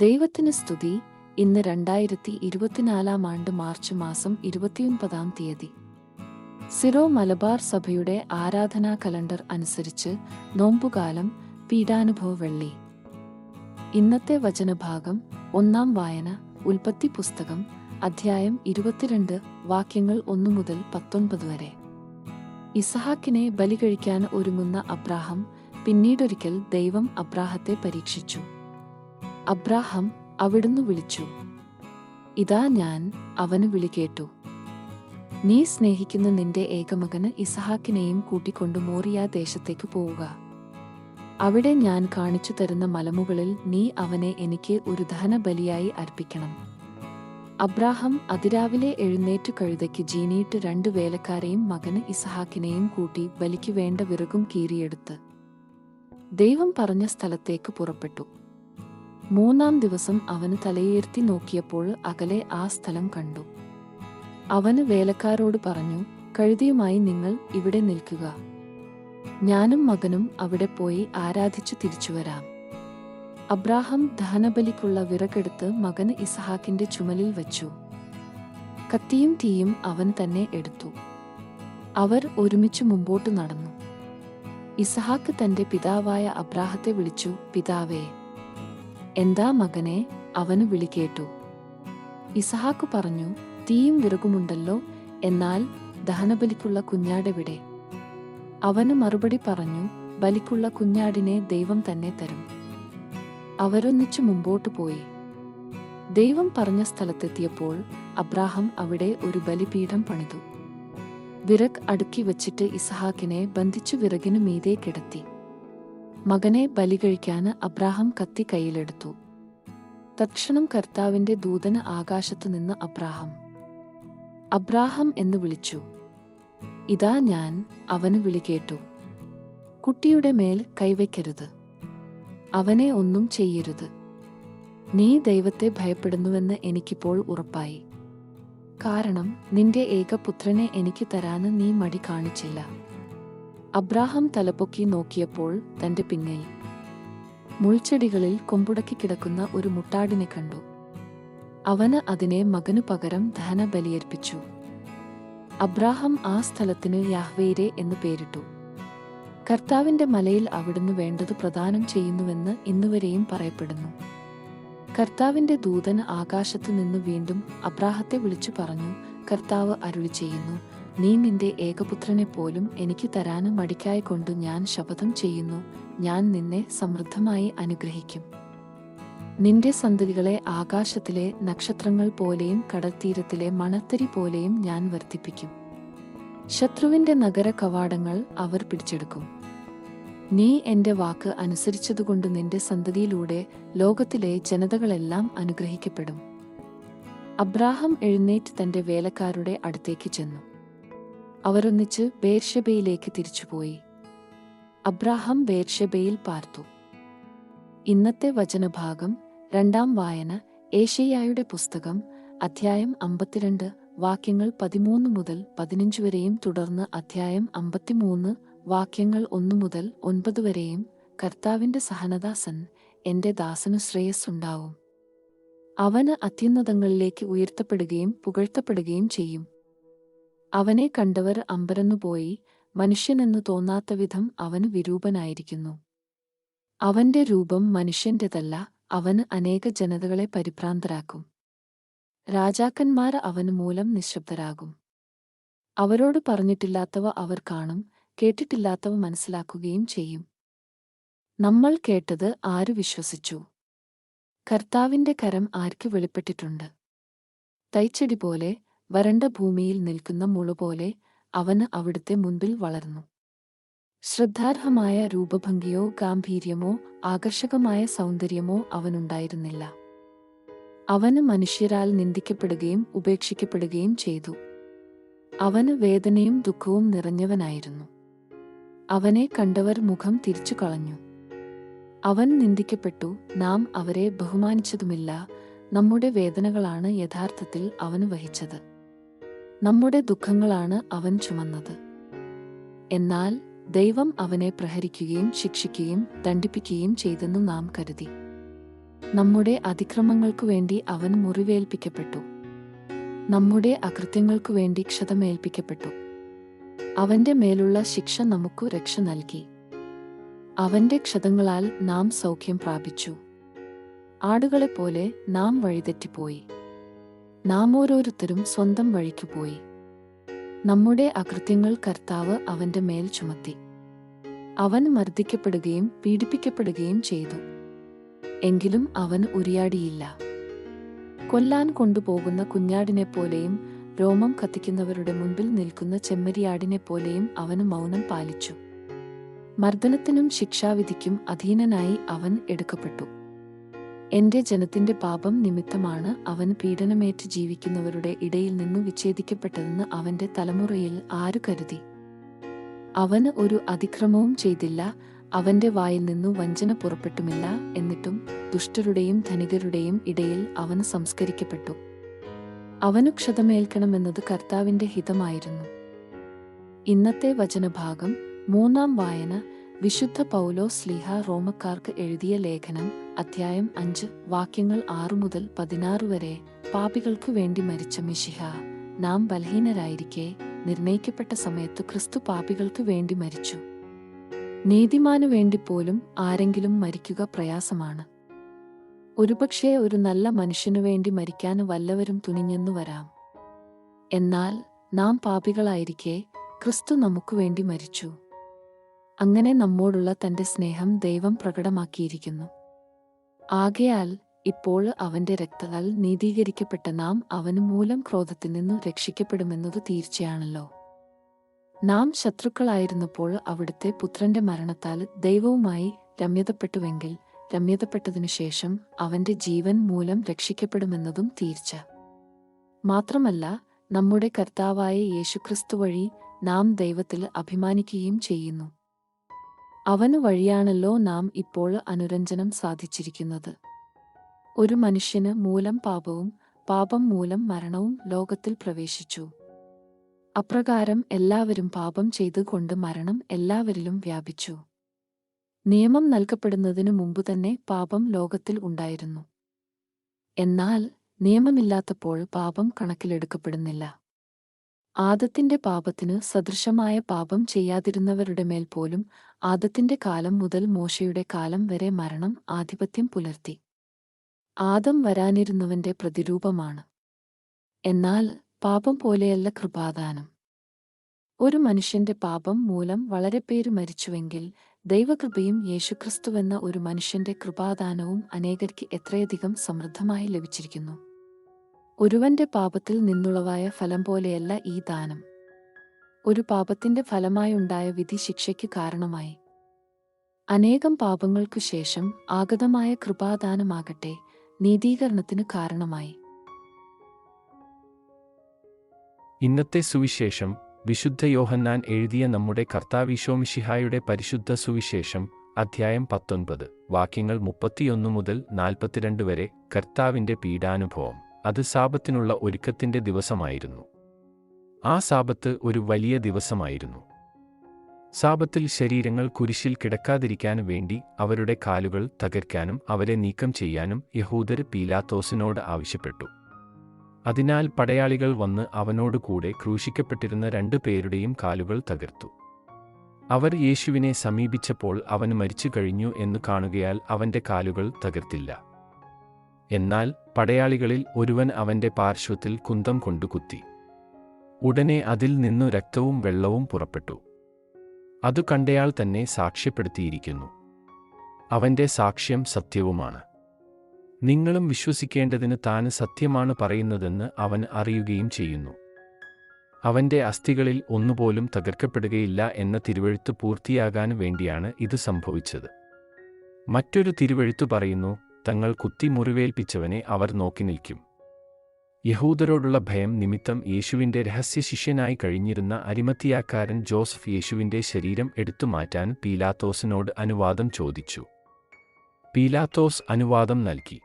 ദൈവത്തിന് സ്തുതി. ഇന്ന് രണ്ടായിരത്തി ഇരുപത്തിനാലാം ആണ്ട് മാർച്ച് മാസം ഇരുപത്തിയൊൻപതാം തീയതി. സിറോ മലബാർ സഭയുടെ ആരാധനാ കലണ്ടർ അനുസരിച്ച് നോമ്പുകാലം പീഡാനുഭവ വെള്ളി. ഇന്നത്തെ വചനഭാഗം ഒന്നാം വായന ഉൽപ്പത്തി പുസ്തകം അധ്യായം ഇരുപത്തിരണ്ട് വാക്യങ്ങൾ ഒന്നു മുതൽ പത്തൊൻപത് വരെ. ഇസഹാക്കിനെ ബലി കഴിക്കാൻ ഒരുങ്ങുന്ന അബ്രാഹം പിന്നീടൊരിക്കൽ ദൈവം അബ്രാഹത്തെ പരീക്ഷിച്ചു. അബ്രാഹം അവിടുന്ന് വിളിച്ചു ഇതാ ഞാൻ അവന് വിളികേട്ടു നീ സ്നേഹിക്കുന്ന നിന്റെ ഏകമകന് ഇസഹാക്കിനെയും കൂട്ടിക്കൊണ്ടു മോറിയ ദേശത്തേക്ക് പോവുക. അവിടെ ഞാൻ കാണിച്ചു തരുന്ന മലമുകളിൽ നീ അവനെ എനിക്ക് ഒരു ദഹനബലിയായി അർപ്പിക്കണം. അബ്രാഹം അതിരാവിലെ എഴുന്നേറ്റു കഴുതയ്ക്ക് ജീനിയിട്ട് രണ്ടു വേലക്കാരെയും മകന് ഇസഹാക്കിനെയും കൂട്ടി ബലിക്ക് വേണ്ട വിറകും കീറിയെടുത്ത്. ദൈവം പറഞ്ഞ സ്ഥലത്തേക്ക് പുറപ്പെട്ടു. മൂന്നാം ദിവസം അവന് തലയേർത്തി നോക്കിയപ്പോൾ അകലെ ആ സ്ഥലം കണ്ടു. അവന് വേലക്കാരോട് പറഞ്ഞു കഴുതിയുമായി നിങ്ങൾ ഇവിടെ നിൽക്കുക. ഞാനും മകനും അവിടെ പോയി ആരാധിച്ചു തിരിച്ചു വരാം. അബ്രാഹം ദഹനബലിക്കുള്ള വിറകെടുത്ത് മകന് ഇസഹാക്കിന്റെ ചുമലിൽ വച്ചു. കത്തിയും തീയും അവൻ തന്നെ എടുത്തു. അവർ ഒരുമിച്ച് മുമ്പോട്ട് നടന്നു. ഇസഹാക്ക് തന്റെ പിതാവായ അബ്രാഹത്തെ വിളിച്ചു പിതാവേ എന്താ മകനെ? അവന് വിളിക്കേട്ടു ഇസഹാക്ക് പറഞ്ഞു തീയും വിറകുമുണ്ടല്ലോ എന്നാൽ ദഹനബലിക്കുള്ള കുഞ്ഞാടെവിടെ? അവന് മറുപടി പറഞ്ഞു ബലിക്കുള്ള കുഞ്ഞാടിനെ ദൈവം തന്നെ തരും. അവരൊന്നിച്ചു മുമ്പോട്ട് പോയി. ദൈവം പറഞ്ഞ സ്ഥലത്തെത്തിയപ്പോൾ അബ്രാഹം അവിടെ ഒരു ബലിപീഠം പണിതു. വിറക് അടുക്കി വച്ചിട്ട് ഇസഹാക്കിനെ ബന്ധിച്ചു വിറകിനു മീതേ കിടത്തി. മകനെ ബലി കഴിക്കാൻ അബ്രാഹം കത്തി കയ്യിലെടുത്തു. തക്ഷണം കർത്താവിന്റെ ദൂതന് ആകാശത്തു നിന്ന് അബ്രാഹം. അബ്രാഹം എന്ന് വിളിച്ചു. ഇതാ ഞാൻ അവന് വിളികേട്ടു കുട്ടിയുടെ മേൽ കൈവയ്ക്കരുത്. അവനെ ഒന്നും ചെയ്യരുത്. നീ ദൈവത്തെ ഭയപ്പെടുന്നുവെന്ന് എനിക്കിപ്പോൾ ഉറപ്പായി. കാരണം നിന്റെ ഏകപുത്രനെ എനിക്ക് തരാന് നീ മടി കാണിച്ചില്ല. അബ്രാഹം തലപൊക്കി നോക്കിയപ്പോൾ തന്റെ പിന്നിൽ മുൾച്ചെടികളിൽ കൊമ്പുടക്കി കിടക്കുന്ന ഒരു മുട്ടാടിനെ കണ്ടു. അവന് അതിനെ മകനു പകരം ദഹന ബലിയർപ്പിച്ചു അബ്രാഹം ആ സ്ഥലത്തിന് യാഹ്വേരെ എന്ന് പേരിട്ടു. കർത്താവിന്റെ മലയിൽ അവിടുന്ന് വേണ്ടത് പ്രദാനം ചെയ്യുന്നുവെന്ന് ഇന്നുവരെയും പറയപ്പെടുന്നു. കർത്താവിന്റെ ദൂതൻ ആകാശത്തു നിന്ന് വീണ്ടും അബ്രാഹത്തെ വിളിച്ചു പറഞ്ഞു കർത്താവ് അരുളി ചെയ്യുന്നു നീ നിന്റെ ഏകപുത്രനെ പോലും എനിക്ക് തരാനും മടിക്കായി കൊണ്ട് ഞാൻ ശപഥം ചെയ്യുന്നു. ഞാൻ നിന്നെ സമൃദ്ധമായി അനുഗ്രഹിക്കും. നിന്റെ സന്തതികളെ ആകാശത്തിലെ നക്ഷത്രങ്ങൾ പോലെയും കടൽത്തീരത്തിലെ മണത്തരി പോലെയും ഞാൻ വർദ്ധിപ്പിക്കും. ശത്രുവിന്റെ നഗര കവാടങ്ങൾ അവർ പിടിച്ചെടുക്കും. നീ എന്റെ വാക്ക് അനുസരിച്ചതുകൊണ്ട് നിന്റെ സന്തതിയിലൂടെ ലോകത്തിലെ ജനതകളെല്ലാം അനുഗ്രഹിക്കപ്പെടും. അബ്രാഹം എഴുന്നേറ്റ് തന്റെ വേലക്കാരുടെ അടുത്തേക്ക് ചെന്നു. അവരൊന്നിച്ച് ബേർഷബയിലേക്ക് തിരിച്ചുപോയി. അബ്രാഹം ബേർഷബയിൽ പാർത്തു. ഇന്നത്തെ വചനഭാഗം രണ്ടാം വായന ഏഷ്യയായുടെ പുസ്തകം അധ്യായം അമ്പത്തിരണ്ട് വാക്യങ്ങൾ പതിമൂന്ന് മുതൽ പതിനഞ്ച് വരെയും തുടർന്ന് അധ്യായം അമ്പത്തിമൂന്ന് വാക്യങ്ങൾ ഒന്നു മുതൽ ഒൻപത് വരെയും കർത്താവിന്റെ സഹനദാസൻ എന്റെ ദാസനു ശ്രേയസ്സുണ്ടാവും. അവന് അത്യുന്നതങ്ങളിലേക്ക് ഉയർത്തപ്പെടുകയും പുകഴ്ത്തപ്പെടുകയും ചെയ്യും. അവനെ കണ്ടവർ അമ്പരന്നുപോയി മനുഷ്യനെന്നു തോന്നാത്ത വിധം അവന് വിരൂപനായിരിക്കുന്നു. അവന്റെ രൂപം മനുഷ്യന്റെതല്ല അവന് അനേക ജനതകളെ പരിഭ്രാന്തരാക്കും. രാജാക്കന്മാർ അവന് മൂലം നിശബ്ദരാകും. അവരോട് പറഞ്ഞിട്ടില്ലാത്തവ അവർ കാണും കേട്ടിട്ടില്ലാത്തവ മനസ്സിലാക്കുകയും ചെയ്യും. നമ്മൾ കേട്ടത് ആര് വിശ്വസിച്ചു? കർത്താവിന്റെ കരം ആർക്ക് വെളിപ്പെട്ടിട്ടുണ്ട്? തൈച്ചെടി പോലെ വരണ്ട ഭൂമിയിൽ നിൽക്കുന്ന മുളുപോലെ അവന് അവിടുത്തെ മുൻപിൽ വളർന്നു. ശ്രദ്ധാർഹമായ രൂപഭംഗിയോ ഗാംഭീര്യമോ ആകർഷകമായ സൗന്ദര്യമോ അവനുണ്ടായിരുന്നില്ല. അവന് മനുഷ്യരാൽ നിന്ദിക്കപ്പെടുകയും ഉപേക്ഷിക്കപ്പെടുകയും ചെയ്തു. അവന് വേദനയും ദുഃഖവും നിറഞ്ഞവനായിരുന്നു. അവനെ കണ്ടവർ മുഖം തിരിച്ചു കളഞ്ഞു. അവൻ നിന്ദിക്കപ്പെട്ടു നാം അവരെ ബഹുമാനിച്ചതുമില്ല നമ്മുടെ വേദനകളാണ് യഥാർത്ഥത്തിൽ അവന് വഹിച്ചത്. നമ്മുടെ ദുഃഖങ്ങളാണ് അവൻ ചുമന്നത്. എന്നാൽ ദൈവം അവനെ പ്രഹരിക്കുകയും ശിക്ഷിക്കുകയും ദണ്ഡിപ്പിക്കുകയും ചെയ്തെന്ന് നാം കരുതി. നമ്മുടെ അതിക്രമങ്ങൾക്കു വേണ്ടി അവൻ മുറിവേൽപ്പിക്കപ്പെട്ടു. നമ്മുടെ അകൃത്യങ്ങൾക്കു വേണ്ടി ക്ഷതമേൽപ്പിക്കപ്പെട്ടു. അവന്റെ മേലുള്ള ശിക്ഷ നമുക്കു രക്ഷ നൽകി. അവന്റെ ക്ഷതങ്ങളാൽ നാം സൗഖ്യം പ്രാപിച്ചു. ആടുകളെപ്പോലെ നാം വഴിതെറ്റിപ്പോയി. നാം ഓരോരുത്തരും സ്വന്തം വഴിക്ക് പോയി. നമ്മുടെ അകൃത്യങ്ങൾ കർത്താവ് അവന്റെ മേൽ ചുമത്തി. അവൻ മർദ്ദിക്കപ്പെടുകയും പീഡിപ്പിക്കപ്പെടുകയും ചെയ്തു. എങ്കിലും അവൻ ഉരിയാടിയില്ല. കൊല്ലാൻ കൊണ്ടുപോകുന്ന കുഞ്ഞാടിനെ കുഞ്ഞാടിനെപ്പോലെയും രോമം കത്തിക്കുന്നവരുടെ മുൻപിൽ നിൽക്കുന്ന ചെമ്മരിയാടിനെ ചെമ്മരിയാടിനെപ്പോലെയും അവന് മൗനം പാലിച്ചു. മർദ്ദനത്തിനും ശിക്ഷാവിധിക്കും അധീനനായി അവൻ എടുക്കപ്പെട്ടു. എന്റെ ജനത്തിന്റെ പാപം നിമിത്തമാണ് അവൻ പീഡനമേറ്റ് ജീവിക്കുന്നവരുടെ ഇടയിൽ നിന്ന് വിച്ഛേദിക്കപ്പെട്ടതെന്ന് അവന്റെ തലമുറയിൽ ആരു കരുതി? അവന് ഒരു അതിക്രമവും ചെയ്തില്ല അവന്റെ വായിൽ നിന്നു വഞ്ചന പുറപ്പെട്ടുമില്ല എന്നിട്ടും ദുഷ്ടരുടെയും ധനികരുടെയും ഇടയിൽ അവന് സംസ്കരിക്കപ്പെട്ടു. അവനു ക്ഷതമേൽക്കണമെന്നത് കർത്താവിന്റെ ഹിതമായിരുന്നു. ഇന്നത്തെ വചനഭാഗം മൂന്നാം വായന വിശുദ്ധ പൗലോ സ്ലിഹ റോമക്കാർക്ക് എഴുതിയ ലേഖനം അധ്യായം അഞ്ച് വാക്യങ്ങൾ ആറു മുതൽ പതിനാറ് വരെ പാപികൾക്കു വേണ്ടി മരിച്ച മിശിഹ. നാം ബലഹീനരായിരിക്കെ നിർണയിക്കപ്പെട്ട സമയത്ത് ക്രിസ്തു പാപികൾക്കു വേണ്ടി മരിച്ചു. നീതിമാനു വേണ്ടി പോലും ആരെങ്കിലും മരിക്കുക പ്രയാസമാണ്. ഒരുപക്ഷേ ഒരു നല്ല മനുഷ്യനു വേണ്ടി മരിക്കാൻ വല്ലവരും തുനിഞ്ഞെന്നു വരാം. എന്നാൽ നാം പാപികളായിരിക്കെ ക്രിസ്തു നമുക്കു വേണ്ടി മരിച്ചു. അങ്ങനെ നമ്മോടുള്ള തന്റെ സ്നേഹം ദൈവം പ്രകടമാക്കിയിരിക്കുന്നു. ആകയാൽ ഇപ്പോൾ അവന്റെ രക്തത്താൽ നീതീകരിക്കപ്പെട്ട നാം അവന് മൂലം ക്രോധത്തിൽ നിന്നു രക്ഷിക്കപ്പെടുമെന്നത് തീർച്ചയാണല്ലോ. നാം ശത്രുക്കളായിരുന്നപ്പോൾ അവിടുത്തെ പുത്രന്റെ മരണത്താൽ ദൈവവുമായി രമ്യതപ്പെട്ടുവെങ്കിൽ രമ്യതപ്പെട്ടതിനു ശേഷം അവന്റെ ജീവൻ മൂലം രക്ഷിക്കപ്പെടുമെന്നതും തീർച്ച. മാത്രമല്ല നമ്മുടെ കർത്താവായ യേശുക്രിസ്തു വഴി നാം ദൈവത്തിൽ അഭിമാനിക്കുകയും ചെയ്യുന്നു. അവനു വഴിയാണല്ലോ നാം ഇപ്പോൾ അനുരഞ്ജനം സാധിച്ചിരിക്കുന്നത്. ഒരു മനുഷ്യന് മൂലം പാപവും പാപം മൂലം മരണവും ലോകത്തിൽ പ്രവേശിച്ചു. അപ്രകാരം എല്ലാവരും പാപം ചെയ്തുകൊണ്ട് മരണം എല്ലാവരിലും വ്യാപിച്ചു. നിയമം നൽകപ്പെടുന്നതിനു മുമ്പ് തന്നെ പാപം ലോകത്തിൽ ഉണ്ടായിരുന്നു. എന്നാൽ നിയമമില്ലാത്തപ്പോൾ പാപം കണക്കിലെടുക്കപ്പെടുന്നില്ല. ആദത്തിന്റെ പാപത്തിന് സദൃശമായ പാപം ചെയ്യാതിരുന്നവരുടെ മേൽ പോലും ആദത്തിന്റെ കാലം മുതൽ മോശയുടെ കാലം വരെ മരണം ആധിപത്യം പുലർത്തി. ആദം വരാനിരുന്നവന്റെ പ്രതിരൂപമാണ്. എന്നാൽ പാപം പോലെയല്ല കൃപാദാനം. ഒരു മനുഷ്യന്റെ പാപം മൂലം വളരെ പേര് മരിച്ചുവെങ്കിൽ ദൈവകൃപയും യേശുക്രിസ്തുവെന്ന ഒരു മനുഷ്യന്റെ കൃപാദാനവും അനേകർക്ക് എത്രയധികം സമൃദ്ധമായി ലഭിച്ചിരിക്കുന്നു? ഒരുവന്റെ പാപത്തിൽ നിന്നുള്ളവായ ഫലം പോലെയല്ല ഈ ദാനം. ഒരു പാപത്തിന്റെ ഫലമായുണ്ടായ വിധി ശിക്ഷയ്ക്ക് കാരണമായി. അനേകം പാപങ്ങൾക്കു ശേഷം ആഗതമായ കൃപാദാനമാകട്ടെ നീതീകരണത്തിന് കാരണമായി. ഇന്നത്തെ സുവിശേഷം വിശുദ്ധ യോഹന്നാൻ എഴുതിയ നമ്മുടെ കർത്താവിശോമിഷിഹായുടെ പരിശുദ്ധ സുവിശേഷം അധ്യായം പത്തൊൻപത് വാക്യങ്ങൾ മുപ്പത്തിയൊന്ന് മുതൽ നാൽപ്പത്തിരണ്ട് വരെ കർത്താവിന്റെ പീഡാനുഭവം. അത് സാപത്തിനുള്ള ഒരുക്കത്തിന്റെ ദിവസമായിരുന്നു. ആ സാപത്ത് ഒരു വലിയ ദിവസമായിരുന്നു. സാപത്തിൽ ശരീരങ്ങൾ കുരിശിൽ കിടക്കാതിരിക്കാൻ വേണ്ടി അവരുടെ കാലുകൾ തകർക്കാനും അവരെ നീക്കം ചെയ്യാനും യഹൂദർ പീലാത്തോസിനോട് ആവശ്യപ്പെട്ടു. അതിനാൽ പടയാളികൾ വന്ന് അവനോട് കൂടെ ക്രൂശിക്കപ്പെട്ടിരുന്ന രണ്ടു പേരുടെയും കാലുകൾ തകർത്തു. അവർ യേശുവിനെ സമീപിച്ചപ്പോൾ അവൻ മരിച്ചു കഴിഞ്ഞു എന്ന് കാണുകയാൽ അവന്റെ കാലുകൾ തകർത്തില്ല. എന്നാൽ പടയാളികളിൽ ഒരുവൻ അവന്റെ പാർശ്വത്തിൽ കുന്തം കൊണ്ടു കുത്തി ഉടനെ അതിൽ നിന്നു രക്തവും വെള്ളവും പുറപ്പെട്ടു. അതു കണ്ടയാൾ തന്നെ സാക്ഷ്യപ്പെടുത്തിയിരിക്കുന്നു. അവന്റെ സാക്ഷ്യം സത്യവുമാണ്. നിങ്ങളും വിശ്വസിക്കേണ്ടതിന് താൻ സത്യമാണ് പറയുന്നതെന്ന് അവൻ അറിയുകയും ചെയ്യുന്നു. അവന്റെ അസ്ഥികളിൽ ഒന്നുപോലും തകർക്കപ്പെടുകയില്ല എന്ന തിരുവഴുത്ത് പൂർത്തിയാകാൻ വേണ്ടിയാണ് ഇത് സംഭവിച്ചത്. മറ്റൊരു തിരുവഴുത്തു പറയുന്നു തങ്ങൾ കുത്തി മുറിവേൽപ്പിച്ചവനെ അവർ നോക്കി നിൽക്കും. യഹൂദരോടുള്ള ഭയം നിമിത്തം യേശുവിന്റെ രഹസ്യ ശിഷ്യനായി കഴിഞ്ഞിരുന്ന അരിമത്തിയാക്കാരൻ ജോസഫ് യേശുവിന്റെ ശരീരം എടുത്തുമാറ്റാൻ പീലാത്തോസിനോട് അനുവാദം ചോദിച്ചു. പീലാത്തോസ് അനുവാദം നൽകി.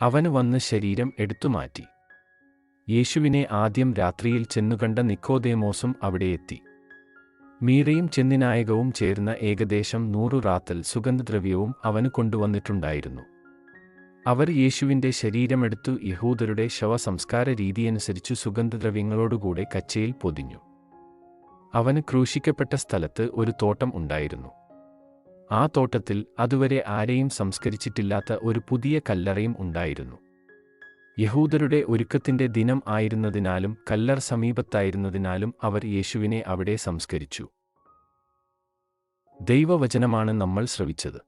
അവന് വന്ന് ശരീരം എടുത്തുമാറ്റി യേശുവിനെ ആദ്യം രാത്രിയിൽ ചെന്നുകണ്ട നിക്കോദേമോസും അവിടെയെത്തി മീറയും ചെന്നിനായകവും ചേർന്ന ഏകദേശം നൂറു റാത്തൽ സുഗന്ധദ്രവ്യവും അവന് കൊണ്ടുവന്നിട്ടുണ്ടായിരുന്നു. അവർ യേശുവിന്റെ ശരീരമെടുത്തു യഹൂദരുടെ ശവസംസ്കാര രീതിയനുസരിച്ചു സുഗന്ധദ്രവ്യങ്ങളോടുകൂടെ കച്ചയിൽ പൊതിഞ്ഞു. അവന് ക്രൂശിക്കപ്പെട്ട സ്ഥലത്ത് ഒരു തോട്ടം ഉണ്ടായിരുന്നു. ആ തോട്ടത്തിൽ അതുവരെ ആരെയും സംസ്കരിച്ചിട്ടില്ലാത്ത ഒരു പുതിയ കല്ലറയും ഉണ്ടായിരുന്നു. യഹൂദരുടെ ഒരുക്കത്തിന്റെ ദിനം ആയിരുന്നതിനാലും കല്ലർ സമീപത്തായിരുന്നതിനാലും അവർ യേശുവിനെ അവിടെ സംസ്കരിച്ചു. ദൈവവചനമാണ് നമ്മൾ ശ്രവിച്ചത്.